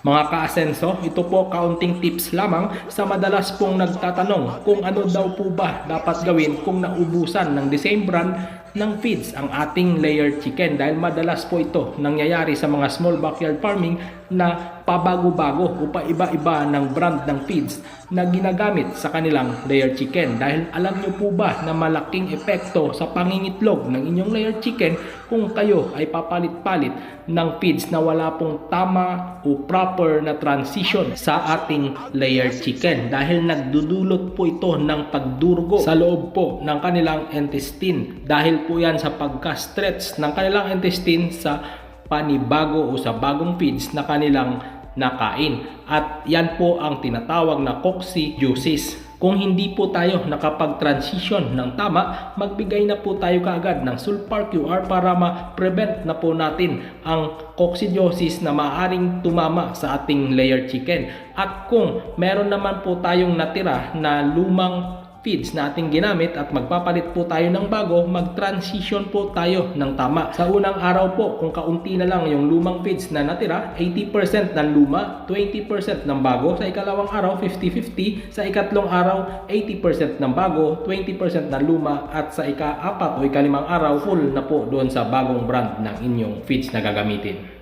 Mga kaasenso, ito po kaunting tips lamang sa madalas pong nagtatanong kung ano daw po ba dapat gawin kung naubusan ng the same brand ng feeds ang ating layered chicken dahil madalas po ito nangyayari sa mga small backyard farming na pabago-bago o paiba-iba ng brand ng feeds na ginagamit sa kanilang layered chicken. Dahil alam nyo po ba na malaking epekto sa pangingitlog ng inyong layered chicken kung kayo ay papalit-palit ng feeds na wala pong tama o proper na transition sa ating layered chicken? Dahil nagdudulot po ito ng pagdurgo sa loob po ng kanilang intestine. Dahil po yan sa pagka-stretch ng kanilang intestine sa panibago o sa bagong feeds na kanilang nakain. At yan po ang tinatawag na coccidiosis. Kung hindi po tayo nakapag-transition ng tama, magbigay na po tayo kaagad ng sulfur QR para ma-prevent na po natin ang coccidiosis na maaring tumama sa ating layered chicken. At kung meron naman po tayong natira na lumang feeds na ating ginamit at magpapalit po tayo ng bago, mag-transition po tayo ng tama. Sa unang araw po, kung kaunti na lang yung lumang feeds na natira, 80% ng luma, 20% ng bago. Sa ikalawang araw, 50-50. Sa ikatlong araw, 80% ng bago, 20% ng luma. At sa ika-apat o ikalimang araw, full na po doon sa bagong brand ng inyong feeds na gagamitin.